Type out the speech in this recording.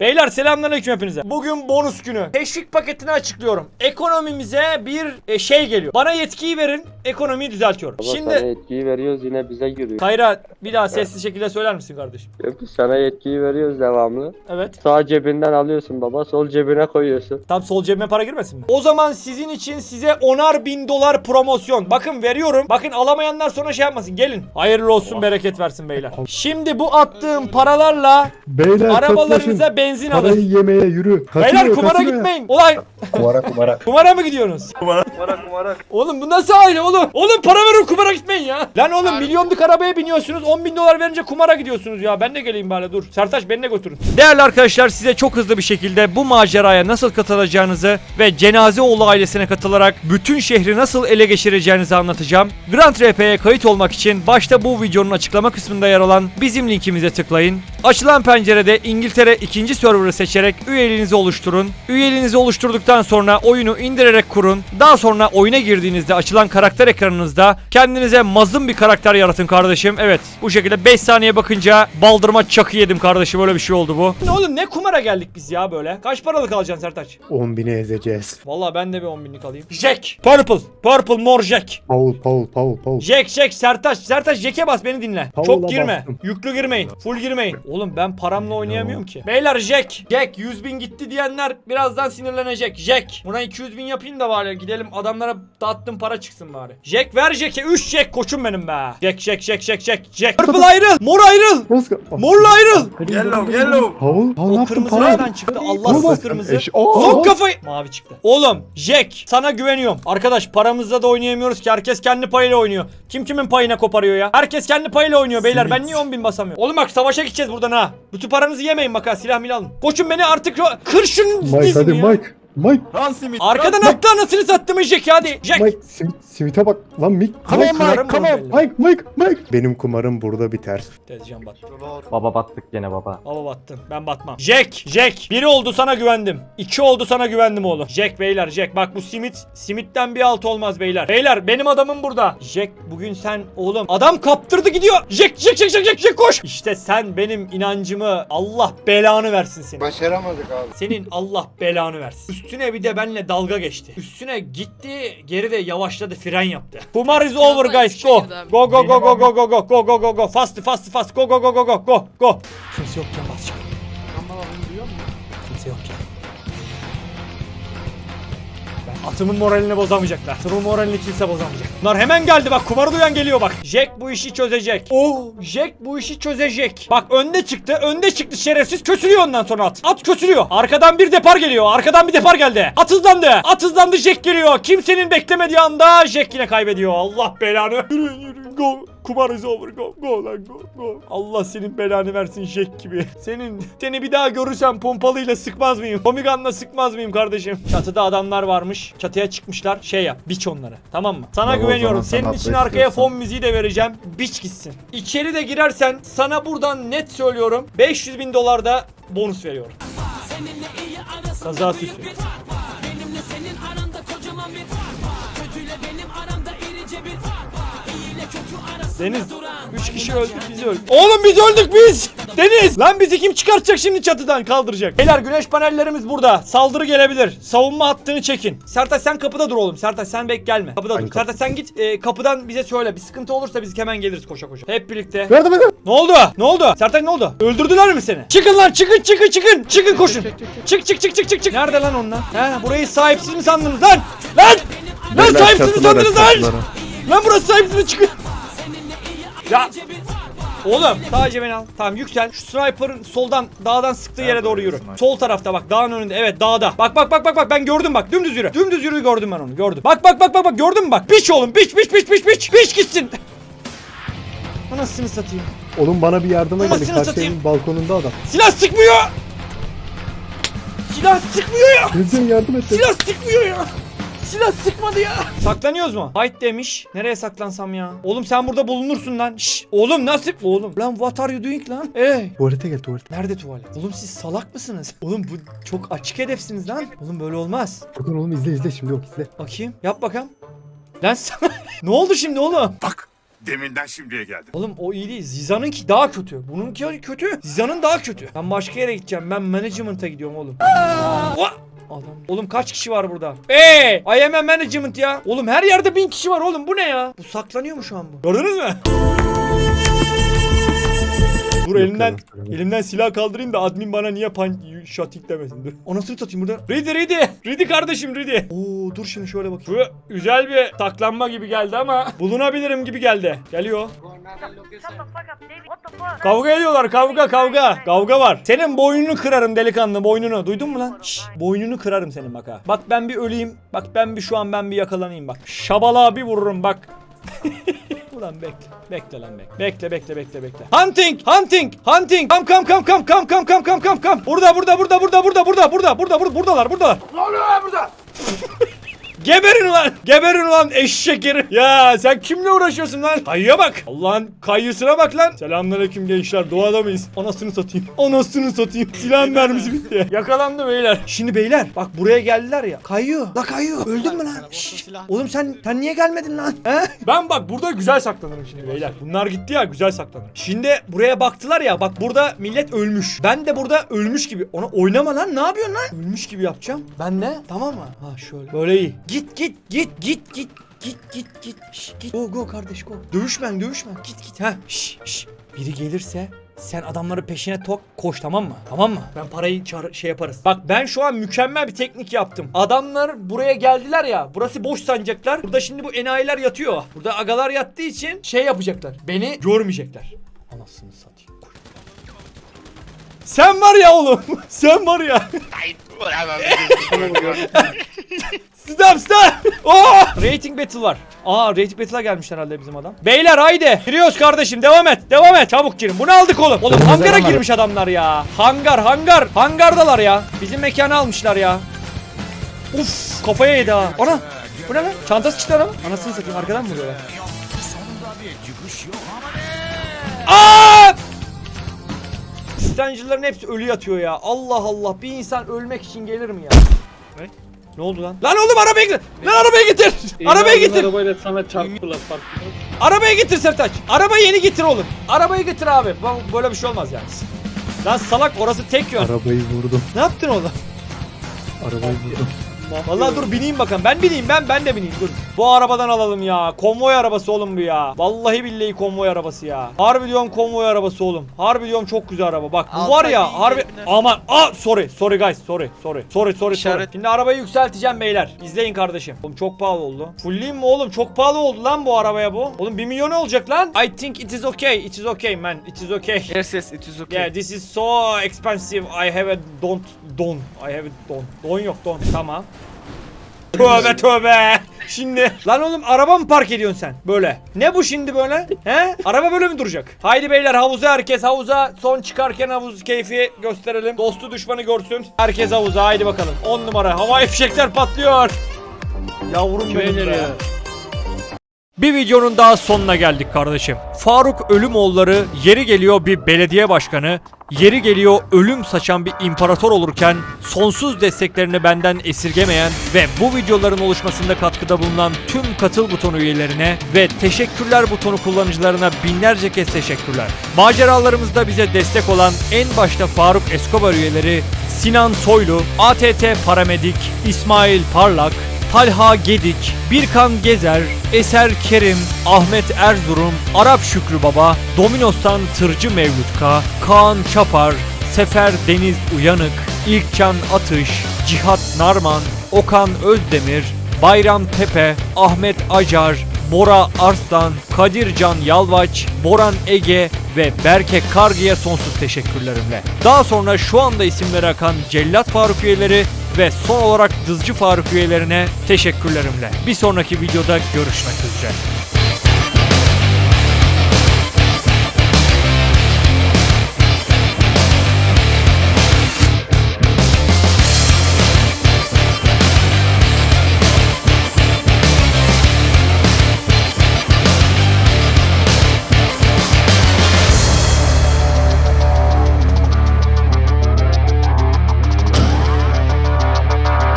Beyler selamünaleyküm hepinize. Bugün bonus günü. Teşvik paketini açıklıyorum. Ekonomimize bir e, şey geliyor. Bana yetkiyi verin, ekonomiyi düzeltiyorum. Baba sana Şimdi yetkiyi veriyoruz yine bize giriyor. Kayra bir daha sesli şekilde söyler misin kardeşim? Yok, Biz sana yetkiyi veriyoruz devamlı. Evet. Sağ cebinden alıyorsun baba, sol cebine koyuyorsun. Tam sol cebime para girmesin mi? O zaman sizin için size onar bin dolar promosyon. Bakın veriyorum. Bakın alamayanlar sonra şey yapmasın. Gelin. Hayırlı olsun bereket versin beyler. Şimdi bu attığım paralarla Beyler arabalarınıza. Benzin Parayı alın. yemeye yürü. Beyler Kasinoya, kumara gitmeyin. Olay Kumara kumara. kumara mı gidiyorsunuz? Kumara kumara. Oğlum bu nasıl aile oğlum? Oğlum para verin kumara gitmeyin ya. Lan oğlum milyonluk arabaya biniyorsunuz 10 bin dolar verince kumara gidiyorsunuz ya. Ben de geleyim bari dur. Sertaç beni de götürün. Değerli arkadaşlar size çok hızlı bir şekilde bu maceraya nasıl katılacağınızı ve Cenazeoğlu ailesine katılarak bütün şehri nasıl ele geçireceğinizi anlatacağım. Grand RP'ye kayıt olmak için başta bu videonun açıklama kısmında yer alan bizim linkimize tıklayın. Açılan pencerede İngiltere ikinci server'ı seçerek üyeliğinizi oluşturun. Üyeliğinizi oluşturduktan sonra oyunu indirerek kurun. Daha sonra oyuna girdiğinizde açılan karakter ekranınızda kendinize mazlum bir karakter yaratın kardeşim. Evet bu şekilde 5 saniye bakınca baldırma çakı yedim kardeşim öyle bir şey oldu bu. Ne oğlum ne kumara geldik biz ya böyle. Kaç paralık alacaksın Sertaç? 10 bini ezeceğiz. Vallahi ben de bir 10 binlik alayım. Jack. Purple. Purple mor Jack. Paul Paul Paul Paul. Jack Jack Sertaç Sertaç Jack'e bas beni dinle. Paul'a Çok girme. bastım. Yüklü girmeyin. Full girmeyin. Oğlum ben paramla oynayamıyorum ki. Beyler Jack. Jack 100 bin gitti diyenler birazdan sinirlenecek. Jack. Buna 200 bin yapayım da bari gidelim adamlara dağıttım para çıksın bari. Jack ver Jack'e 3 Jack koçum benim be. Jack Jack Jack Jack Jack Jack. Purple ayrıl. Mor ayrıl. Moska. Morla ayrıl. Yellow, yellow. Paul. Paul ne O yaptın kırmızı Paul? nereden çıktı? Allahsız Paul. kırmızı. Eş- Oo. Sok kafayı. Mavi çıktı. Oğlum Jack sana güveniyorum. Arkadaş paramızla da oynayamıyoruz ki. Herkes kendi payıyla oynuyor. Kim kimin payına koparıyor ya? Herkes kendi payıyla oynuyor beyler. Ben niye 10 bin basamıyorum? Oğlum bak savaşa gideceğiz buradan ha. Bütün paranızı yemeyin bak ha. Silah milah alın. Koçum beni artık kır Mike hadi ya. Mike. Mike. Run Smith. Arkadan attı anasını sattım Jack hadi. Jack. Mike. Simit, Simit'e bak. Lan Mike. Come on Mike. Come on. Mike Mike Mike. Benim kumarım burada biter. Tezcan bat. Baba battık gene baba. Baba battın. Ben batmam. Jack, Jack. Biri oldu sana güvendim. İki oldu sana güvendim oğlum. Jack beyler, Jack. Bak bu simit, simitten bir alt olmaz beyler. Beyler benim adamım burada. Jack bugün sen oğlum. Adam kaptırdı gidiyor. Jack, Jack, Jack, Jack, Jack, Jack koş. İşte sen benim inancımı Allah belanı versin senin. Başaramadık abi. Senin Allah belanı versin. Üstüne bir de benle dalga geçti. Üstüne gitti, geri de yavaşladı, fren yaptı. Kumar is over guys. Go. Go go go go go go go go go go go fast fast fast go go go go go go go. Kimse yokken basacağım. Kimse yokken. Atımın moralini bozamayacaklar. Atımın moralini kimse bozamayacak. Bunlar hemen geldi bak kumarı duyan geliyor bak. Jack bu işi çözecek. Oo Jack bu işi çözecek. Bak önde çıktı önde çıktı şerefsiz kösülüyor ondan sonra at. At kösülüyor. Arkadan bir depar geliyor. Arkadan bir depar geldi. At hızlandı. At hızlandı Jack geliyor. Kimsenin beklemediği anda Jack yine kaybediyor. Allah belanı. Yürü yürü go. Kumar is over. Go go lan go go. Allah senin belanı versin Jack gibi. Senin seni bir daha görürsem pompalıyla sıkmaz mıyım? Pomiganla sıkmaz mıyım kardeşim? Çatıda adamlar varmış. Çatıya çıkmışlar. Şey yap. Biç onları. Tamam mı? Sana Tamam, o güveniyorum. zaman sen Senin için atla arkaya istiyorsan. fon müziği de vereceğim. Biç gitsin. İçeri de girersen sana buradan net söylüyorum. 500 bin dolar da bonus veriyorum. Kaza süsü. Deniz 3 kişi öldük biz öldük. Oğlum biz öldük biz. Deniz lan bizi kim çıkartacak şimdi çatıdan kaldıracak. Beyler güneş panellerimiz burada. Saldırı gelebilir. Savunma hattını çekin. Sertaç sen kapıda dur oğlum. Sertaç sen bek gelme. Kapıda dur. Sertaç sen git e, kapıdan bize söyle. Bir sıkıntı olursa biz hemen geliriz koşa koşa. Hep birlikte. Yardım edin. Ne oldu? Ne oldu? Sertaç ne oldu? Öldürdüler mi seni? Çıkın lan çıkın çıkın çıkın. Çıkın koşun. Çık çık çık çık çık çık. Nerede lan onlar? He burayı sahipsiz mi sandınız lan? Lan! Lan sahipsiz mi sandınız lan? Lan burası sahipsiz mi çıkın? Ya Oğlum sadece beni al. Tamam yüksel. Şu sniper'ın soldan dağdan sıktığı yere doğru yürü. Sol tarafta bak dağın önünde. Evet dağda. Bak bak bak bak bak ben gördüm bak. Dümdüz yürü. Dümdüz yürü gördüm ben onu. Gördüm. Bak bak bak bak bak gördün mü bak. Biç oğlum biç biç biç biç biç. Biç gitsin. Anasını satayım. Oğlum bana bir yardıma gelin. Anasını satayım. balkonunda adam. Silah sıkmıyor. Silah sıkmıyor ya. Tezcan yardım et. Silah sıkmıyor ya. Silah sıkmadı ya. Saklanıyoruz mu? Fight demiş. Nereye saklansam ya? Oğlum sen burada bulunursun lan. Şşş. Oğlum nasıl? Oğlum. Lan what are you doing lan? Ey. Tuvalete gel tuvalete. Nerede tuvalet? Oğlum siz salak mısınız? Oğlum bu çok açık hedefsiniz lan. Oğlum böyle olmaz. Bakın oğlum izle izle şimdi yok izle. Bakayım. Yap bakalım. Lan sana... ne oldu şimdi oğlum? Bak. Deminden şimdiye geldim. Oğlum o iyi değil. Zizan'ınki daha kötü. Bununki kötü. Zizan'ın daha kötü. Ben başka yere gideceğim. Ben management'a gidiyorum oğlum. Adam. Oğlum kaç kişi var burada? Eee! I am management ya. Oğlum her yerde bin kişi var oğlum. Bu ne ya? Bu saklanıyor mu şu an bu? Gördünüz mü? Dur elimden evet. elimden silah kaldırayım da admin bana niye pan shotting demesin dur. Anasını satayım burada. Ready ready. Ready kardeşim ready. Oo dur şimdi şöyle bak. Bu güzel bir saklanma gibi geldi ama bulunabilirim gibi geldi. Geliyor. Kavga ediyorlar kavga kavga. Kavga var. Senin boynunu kırarım delikanlı boynunu. Duydun mu lan? Şşş, boynunu kırarım senin bak ha. Bak ben bir öleyim. Bak ben bir şu an ben bir yakalanayım bak. Şabala bir vururum bak. Ulan bekle. Bekle lan bekle. Bekle bekle bekle bekle. Hunting! Hunting! Hunting! Kam kam kam kam kam kam kam kam kam kam. Burada burada burada burada burada burada burada burada burada buradalar buradalar. Ne oluyor burada? Geberin ulan! Geberin ulan eşek herif! Ya sen kimle uğraşıyorsun lan? Kayıya bak! Allah'ın kayyısına bak lan! Selamünaleyküm gençler doğada mıyız? Anasını satayım. Anasını satayım. Silah mermisi bitti. Yakalandı beyler. Şimdi beyler bak buraya geldiler ya. Kayıyor. La kayıyor. Öldün mü lan? Şşş. Oğlum sen sen niye gelmedin lan? He? Ben bak burada güzel saklanırım şimdi beyler. Bunlar gitti ya güzel saklanırım. Şimdi buraya baktılar ya bak burada millet ölmüş. Ben de burada ölmüş gibi. Ona oynama lan ne yapıyorsun lan? Ölmüş gibi yapacağım. Ben de tamam mı? Ha şöyle. Böyle iyi. Git git git git git. Git git git. Şş, git. Go go kardeş go. Dövüşmen dövüşmen. Git git. Ha. Şş, şş. Biri gelirse sen adamları peşine tok koş tamam mı? Tamam mı? Ben parayı çağır- şey yaparız. Bak ben şu an mükemmel bir teknik yaptım. Adamlar buraya geldiler ya. Burası boş sanacaklar. Burada şimdi bu enayiler yatıyor. Burada agalar yattığı için şey yapacaklar. Beni görmeyecekler. Anasını satayım. Sen var ya oğlum. Sen var ya. Stop stop. Oh! Rating battle var. Aa rating battle'a gelmiş herhalde bizim adam. Beyler haydi. Giriyoruz kardeşim devam et. Devam et. Çabuk girin. Bunu aldık oğlum. Oğlum hangara girmiş adamlar ya. Hangar hangar. Hangardalar ya. Bizim mekanı almışlar ya. Uf kafaya yedi ha. Ana. Bu ne lan? Çantası çıktı adamın. Anasını satayım arkadan mı vuruyorlar? Aa! Stancıların hepsi ölü yatıyor ya. Allah Allah bir insan ölmek için gelir mi ya? Ne? Ne oldu lan? Lan oğlum arabaya getir. Lan arabaya getir. Arabaya getir. Arabayla sana çarptılar farklı. Arabaya getir Sertaç. Arabayı yeni getir oğlum. Arabayı getir abi. Bu- Böyle bir şey olmaz yani. Lan salak orası tek yön. Arabayı vurdum. Ne yaptın oğlum? Arabayı vurdum. Vallahi dur bineyim bakalım. Ben bineyim ben ben de bineyim dur. Bu arabadan alalım ya. Konvoy arabası oğlum bu ya. Vallahi billahi konvoy arabası ya. Harbi diyorum konvoy arabası oğlum. Harbi diyorum çok güzel araba. Bak bu var ya harbi aman aa sorry sorry guys sorry sorry sorry sorry sorry. İşaret- Şimdi arabayı yükselteceğim beyler. İzleyin kardeşim. Oğlum çok pahalı oldu. Fullleyeyim mi oğlum? Çok pahalı oldu lan bu arabaya bu. Oğlum 1 milyon olacak lan. I think it is okay. It is okay man. It is okay. Yes yes it is okay. Yeah, this is so expensive. I have a don't don. I have a don. Don yok don. Tamam. Tövbe tövbe. Şimdi lan oğlum araba mı park ediyorsun sen? Böyle. Ne bu şimdi böyle? He? Araba böyle mi duracak? Haydi beyler havuza herkes havuza. Son çıkarken havuz keyfi gösterelim. Dostu düşmanı görsün. Herkes havuza haydi bakalım. 10 numara. Havai fişekler patlıyor. Yavrum benim be. Bir videonun daha sonuna geldik kardeşim. Faruk Ölümoğulları yeri geliyor bir belediye başkanı, yeri geliyor ölüm saçan bir imparator olurken sonsuz desteklerini benden esirgemeyen ve bu videoların oluşmasında katkıda bulunan tüm katıl butonu üyelerine ve teşekkürler butonu kullanıcılarına binlerce kez teşekkürler. Maceralarımızda bize destek olan en başta Faruk Escobar üyeleri Sinan Soylu, ATT Paramedik, İsmail Parlak, Talha Gedik, Birkan Gezer, Eser Kerim, Ahmet Erzurum, Arap Şükrü Baba, Dominos'tan Tırcı Mevlüt K, Kaan Çapar, Sefer Deniz Uyanık, İlkcan Atış, Cihat Narman, Okan Özdemir, Bayram Tepe, Ahmet Acar, Bora Arslan, Kadircan Yalvaç, Boran Ege ve Berke Kargı'ya sonsuz teşekkürlerimle. Daha sonra şu anda isimleri akan Cellat Faruk üyeleri ve son olarak Dızcı Faruk üyelerine teşekkürlerimle. Bir sonraki videoda görüşmek üzere.